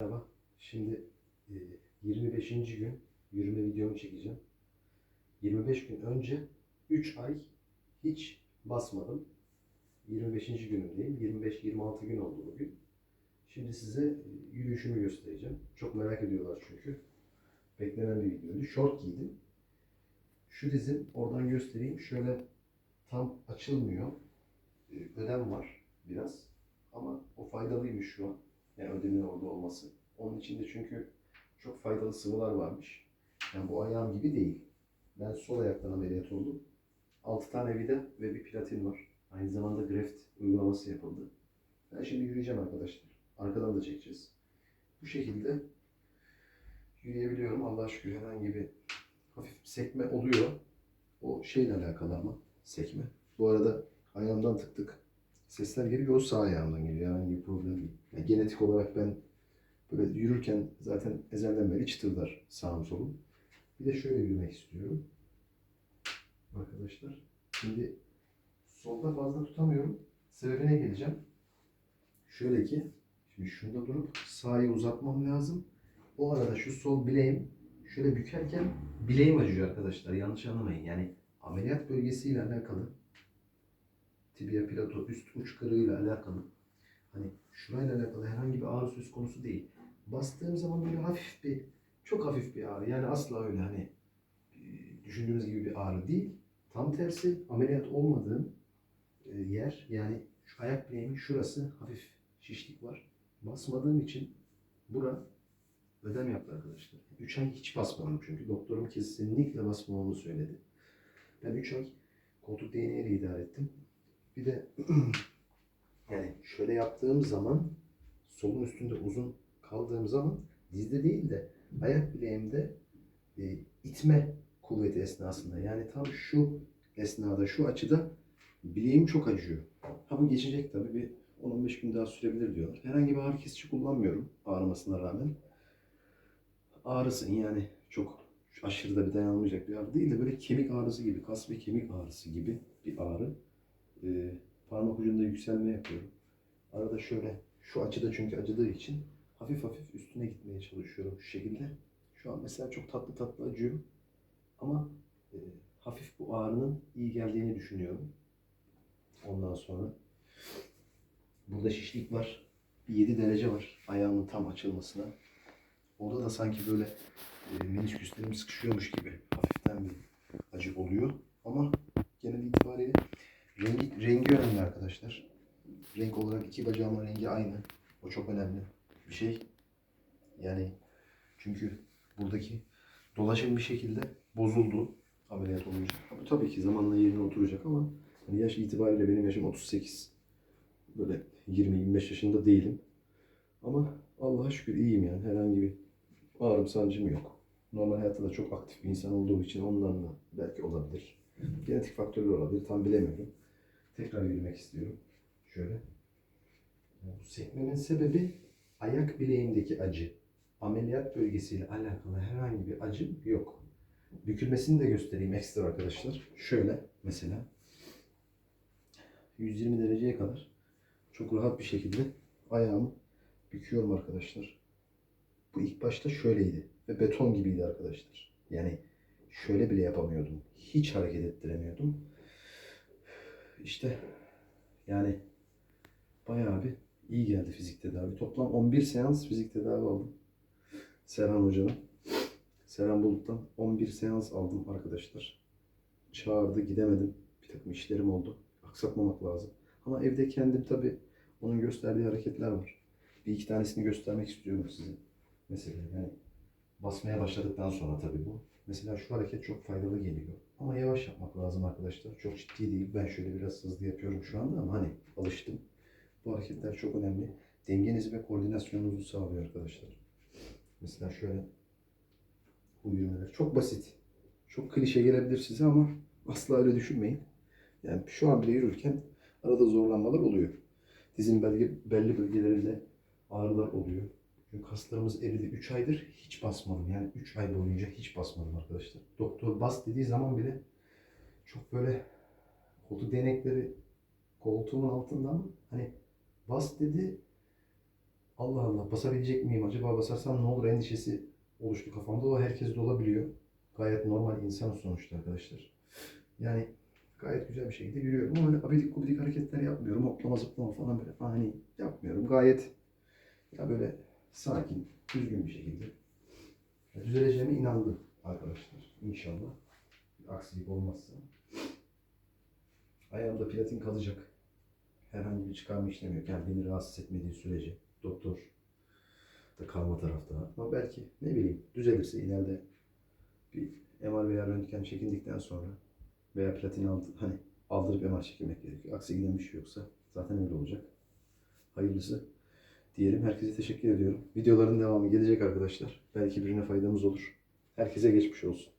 Merhaba. Şimdi e, 25. gün yürüme videomu çekeceğim. 25 gün önce 3 ay hiç basmadım. 25. günümdeyim. 25-26 gün oldu bugün. Şimdi size e, yürüyüşümü göstereceğim. Çok merak ediyorlar çünkü. Beklenen bir videoydu. Şort giydim. Şu dizim oradan göstereyim. Şöyle tam açılmıyor. E, Ödem var biraz. Ama o faydalıymış şu an. Yani ödemin orada olması. Onun içinde çünkü çok faydalı sıvılar varmış. Yani bu ayağım gibi değil. Ben sol ayaktan ameliyat oldum. 6 tane vida ve bir platin var. Aynı zamanda greft uygulaması yapıldı. Ben şimdi yürüyeceğim arkadaşlar. Arkadan da çekeceğiz. Bu şekilde yürüyebiliyorum. Allah'a şükür herhangi bir hafif sekme oluyor. O şeyle alakalı ama sekme. Bu arada ayağımdan tık tık sesler geliyor. O sağ ayağımdan geliyor. Herhangi bir problem değil. Yani genetik olarak ben böyle yürürken zaten ezelden beri çıtırdar sağım solum. Bir de şöyle yürümek istiyorum. Arkadaşlar. Şimdi solda fazla tutamıyorum. Sebebine geleceğim. Şöyle ki şimdi şurada durup sağı uzatmam lazım. O arada şu sol bileğim şöyle bükerken bileğim acıyor arkadaşlar. Yanlış anlamayın. Yani ameliyat bölgesiyle alakalı tibia plato üst uç kırığıyla alakalı hani şurayla alakalı herhangi bir ağrı söz konusu değil. Bastığım zaman böyle hafif bir çok hafif bir ağrı. Yani asla öyle hani e, düşündüğünüz gibi bir ağrı değil. Tam tersi ameliyat olmadığım e, yer yani şu ayak bileğimin şurası hafif şişlik var. Basmadığım için bura ödem yaptı arkadaşlar. 3 ay hiç basmadım çünkü doktorum kesinlikle basmamamı söyledi. Ben 3 ay koltuk değneğiyle idare ettim. Bir de yani şöyle yaptığım zaman solun üstünde uzun kaldığım zaman dizde değil de ayak bileğimde e, itme kuvveti esnasında yani tam şu esnada şu açıda bileğim çok acıyor. Ha bu geçecek tabii bir 10-15 gün daha sürebilir diyorlar. Herhangi bir ağrı kesici kullanmıyorum ağrımasına rağmen. Ağrısın yani çok aşırı da bir dayanılmayacak bir ağrı değil de böyle kemik ağrısı gibi, kas ve kemik ağrısı gibi bir ağrı. Ee, parmak ucunda yükselme yapıyorum. Arada şöyle şu açıda çünkü acıdığı için hafif hafif üstüne gitmeye çalışıyorum şu şekilde. Şu an mesela çok tatlı tatlı acıyor. Ama e, hafif bu ağrının iyi geldiğini düşünüyorum. Ondan sonra burada şişlik var. Bir 7 derece var ayağımın tam açılmasına. Orada da sanki böyle e, menisküslerim sıkışıyormuş gibi hafiften bir acı oluyor. Ama genel itibariyle rengi, rengi önemli arkadaşlar. Renk olarak iki bacağımın rengi aynı. O çok önemli bir şey. Yani çünkü buradaki dolaşım bir şekilde bozuldu ameliyat olunca. Bu tabii ki zamanla yerine oturacak ama hani yaş itibariyle benim yaşım 38. Böyle 20-25 yaşında değilim. Ama Allah'a şükür iyiyim yani. Herhangi bir ağrım sancım yok. Normal hayatta da çok aktif bir insan olduğum için ondan da belki olabilir. Genetik faktörler olabilir. Tam bilemiyorum. Tekrar yürümek istiyorum. Şöyle. Bu sekmenin sebebi ayak bileğimdeki acı. Ameliyat bölgesiyle alakalı herhangi bir acım yok. Bükülmesini de göstereyim ekstra arkadaşlar. Şöyle mesela 120 dereceye kadar çok rahat bir şekilde ayağımı büküyorum arkadaşlar. Bu ilk başta şöyleydi ve beton gibiydi arkadaşlar. Yani şöyle bile yapamıyordum. Hiç hareket ettiremiyordum. İşte yani bayağı bir iyi geldi fizik tedavi. Toplam 11 seans fizik tedavi aldım. Serhan Hoca'dan. Serhan Bulut'tan 11 seans aldım arkadaşlar. Çağırdı gidemedim. Bir takım işlerim oldu. Aksatmamak lazım. Ama evde kendim tabi onun gösterdiği hareketler var. Bir iki tanesini göstermek istiyorum size. Mesela yani basmaya başladıktan sonra tabii bu. Mesela şu hareket çok faydalı geliyor. Ama yavaş yapmak lazım arkadaşlar. Çok ciddi değil. Ben şöyle biraz hızlı yapıyorum şu anda ama hani alıştım. Bu hareketler çok önemli. Dengenizi ve koordinasyonunuzu sağlıyor arkadaşlar. Mesela şöyle bu yürümeler. Çok basit. Çok klişe gelebilir size ama asla öyle düşünmeyin. Yani şu an bile yürürken arada zorlanmalar oluyor. Dizin belge, belli bölgelerinde ağrılar oluyor. Çünkü kaslarımız eridi. 3 aydır hiç basmadım. Yani 3 ay boyunca hiç basmadım arkadaşlar. Doktor bas dediği zaman bile çok böyle koltuk denekleri koltuğumun altında ama hani bas dedi Allah Allah basabilecek miyim? Acaba basarsam ne olur endişesi oluştu kafamda. O herkes de olabiliyor. Gayet normal insan sonuçta arkadaşlar. Yani gayet güzel bir şekilde yürüyorum. Ama öyle abidik gubidik hareketler yapmıyorum. Hoplama zıplama falan böyle ani yapmıyorum. Gayet ya böyle sakin, düzgün bir şekilde. Ya düzeleceğime inandım arkadaşlar. İnşallah. Bir aksilik olmazsa. Ayağımda platin kalacak. Herhangi bir çıkarma işlemi yok. Beni rahatsız etmediği sürece doktor da kalma tarafta. Ama belki ne bileyim düzelirse ileride bir MR veya röntgen çekildikten sonra veya platin aldı, hani aldırıp MR çekilmek gerekiyor. Aksi giden bir şey yoksa zaten öyle olacak. Hayırlısı diyelim. Herkese teşekkür ediyorum. Videoların devamı gelecek arkadaşlar. Belki birine faydamız olur. Herkese geçmiş olsun.